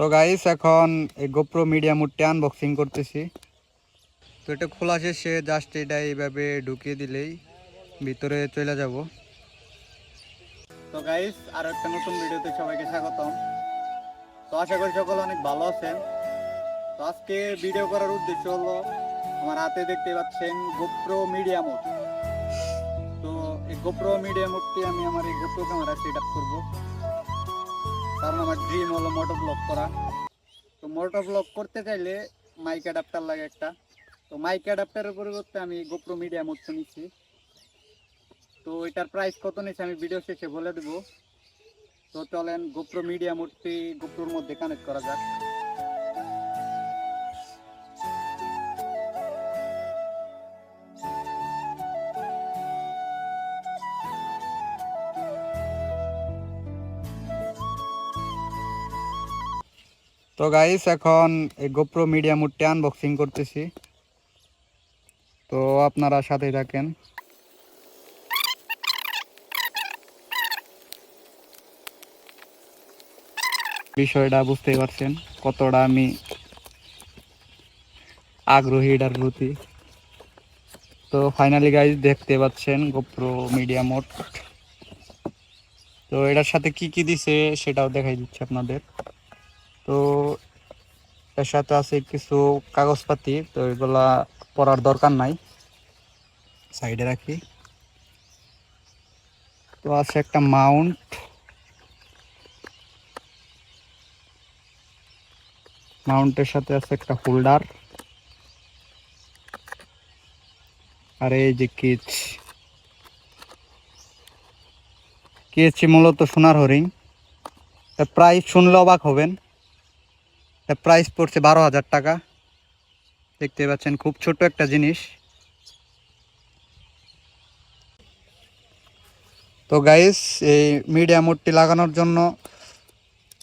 তো গাইস এখন এই গোপ্রো মিডিয়া মুডটি আনবক্সিং করতেছি। তো এটা খোলা শেষে জাস্ট এটা এইভাবে ঢুকিয়ে দিলেই ভিতরে চলে যাব। তো গাইস আর একটা নতুন ভিডিওতে সবাইকে স্বাগতম। তো আশা করি সকল অনেক ভালো আছেন। তো আজকে ভিডিও করার উদ্দেশ্য হলো, আমার হাতে দেখতে পাচ্ছেন গোপ্রো মিডিয়া মোড। তো এই গোপ্রো মিডিয়া মোডটি আমি আমার এই গোপ্রো ক্যামেরা সেট আপ করব। কারণ আমার ড্রিম হলো মোটর ব্লক করা। তো মোটর ব্লক করতে চাইলে মাইক অ্যাডাপ্টার লাগে একটা। তো মাইক অ্যাডাপ্টারের পরিবর্তে আমি গোপ্রো মিডিয়া মোডটা নিচ্ছি। তো এটার প্রাইস কত নিচ্ছে আমি ভিডিও শেষে বলে দেবো। তো চলেন গোপ্রো মিডিয়া মোডটি গোপ্রোর মধ্যে কানেক্ট করা যাক। তো গাইস এখন এই গোপ্রো মিডিয়া মুডটি আনবক্সিং করতেছি। তো আপনারা সাথে থাকেন। বিষয়টা বুঝতেই পারছেন, কতটা আমি আগ্রহী এটার প্রতি তো ফাইনালি গাইজ দেখতে পাচ্ছেন গোপ্রো মিডিয়া মোড। তো এটার সাথে কি কি দিছে, সেটাও দেখাই দিচ্ছে আপনাদের। তো এর সাথে আছে কিছু কাগজপাতি, তো এগুলা পড়ার দরকার নাই। সাইডে রাখি। তো আছে একটা মাউন্ট। মাউন্টের সাথে আছে একটা হোল্ডার। আর এই যে কিচ। কিচ মূলত সোনার হরিণ। প্রায় শুনলে অবাক হবেন। প্রাইস পড়ছে বারো হাজার টাকা। দেখতে পাচ্ছেন, খুব ছোট একটা জিনিস। তো গাইস এই মিডিয়া মোডটি লাগানোর জন্য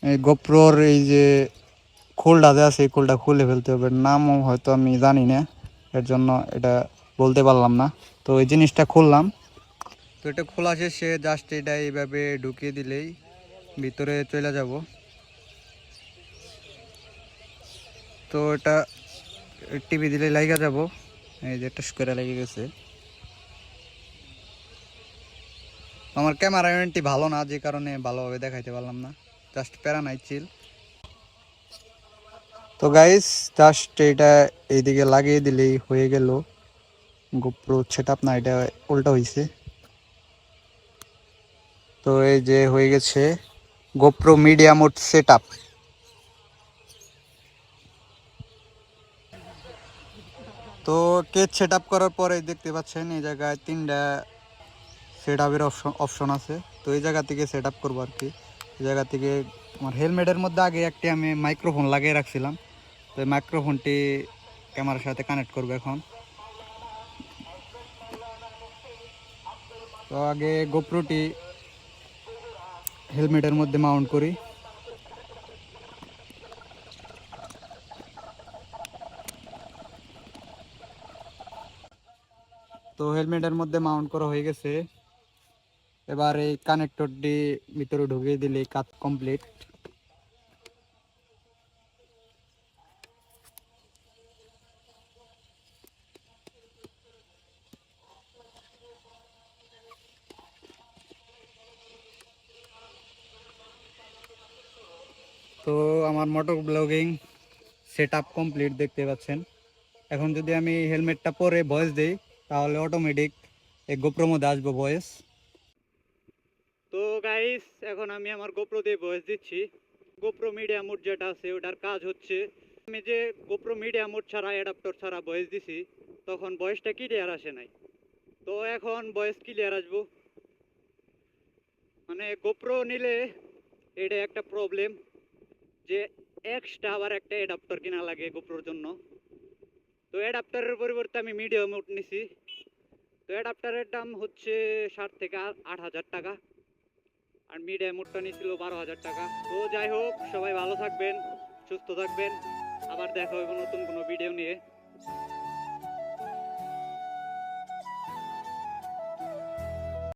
এই গোপ্রোর এই যে খোলটা দেওয়া এই খোলটা খুলে ফেলতে হবে। নামও হয়তো আমি জানি না, এর জন্য এটা বলতে পারলাম না। তো এই জিনিসটা খুললাম। তো এটা খোলা শেষে জাস্ট এটা এইভাবে ঢুকিয়ে দিলেই ভিতরে চলে যাব। তো এটা টিভি দিলে লাগা যাব। এই যে টস করে লেগে গেছে। আমার ক্যামেরা ইউনিটটি ভালো না, যে কারণে ভালোভাবে দেখাইতে পারলাম না। জাস্ট প্যারা নাই চিল তো গাইস জাস্ট এটা এইদিকে লাগিয়ে দিলেই হয়ে গেল। গোপ্রো সেট আপ না, এটা উল্টা হয়েছে তো এই যে হয়ে গেছে। গোপ্রো মিডিয়া মোড সেট তো কেজ সেট আপ করার পরে দেখতে পাচ্ছেন, এই জায়গায় তিনটা সেট আপের অপশন অপশন আছে। তো এই জায়গা থেকে সেট আপ করব আর কি। এই জায়গা থেকে আমার হেলমেটের মধ্যে আগে একটি আমি মাইক্রোফোন লাগিয়ে রাখছিলাম। তো এই মাইক্রোফোনটি ক্যামেরার সাথে কানেক্ট করব এখন। তো আগে গোপ্রোটি হেলমেটের মধ্যে মাউন্ট করি। তো হেলমেটের মধ্যে মাউন্ট করা হয়ে গেছে। এবার এই কানেক্টরটি ভিতরে ঢুকিয়ে দিলে কাজ কমপ্লিট তো আমার motor blogging set up complete দেখতে পাচ্ছেন। এখন যদি আমি হেলমেটটা পরে ভয়েস দিই তাহলে অটোমেটিক এই গোপ্রো মধ্যে আসব ভয়েস তো গাইস এখন আমি আমার গোপ্রো দিয়ে ভয়েস দিচ্ছি। গোপ্রো মিডিয়া মোড যেটা আছে, ওটার কাজ হচ্ছে, আমি যে গোপ্রো মিডিয়া মোড ছাড়া অ্যাডাপ্টর ছাড়া ভয়েস দিছি, তখন ভয়েসটা ক্লিয়ার আসে নাই। তো এখন ভয়েস ক্লিয়ার আসব। মানে গোপ্রো নিলে এটা একটা প্রবলেম যে এক্সট্রা আবার একটা অ্যাডাপ্টার কিনা লাগে গোপ্রোর জন্য। তো অ্যাডাপ্টারের পরিবর্তে আমি মিডিয়াম উঠ নিছি। তো অ্যাডাপ্টারের দাম হচ্ছে ষাট থেকে আট হাজার টাকা। আর মিডিয়াম উঠটা নিয়েছিল বারো হাজার টাকা। তো যাই হোক, সবাই ভালো থাকবেন, সুস্থ থাকবেন। আবার দেখা হবে নতুন কোনো ভিডিও নিয়ে।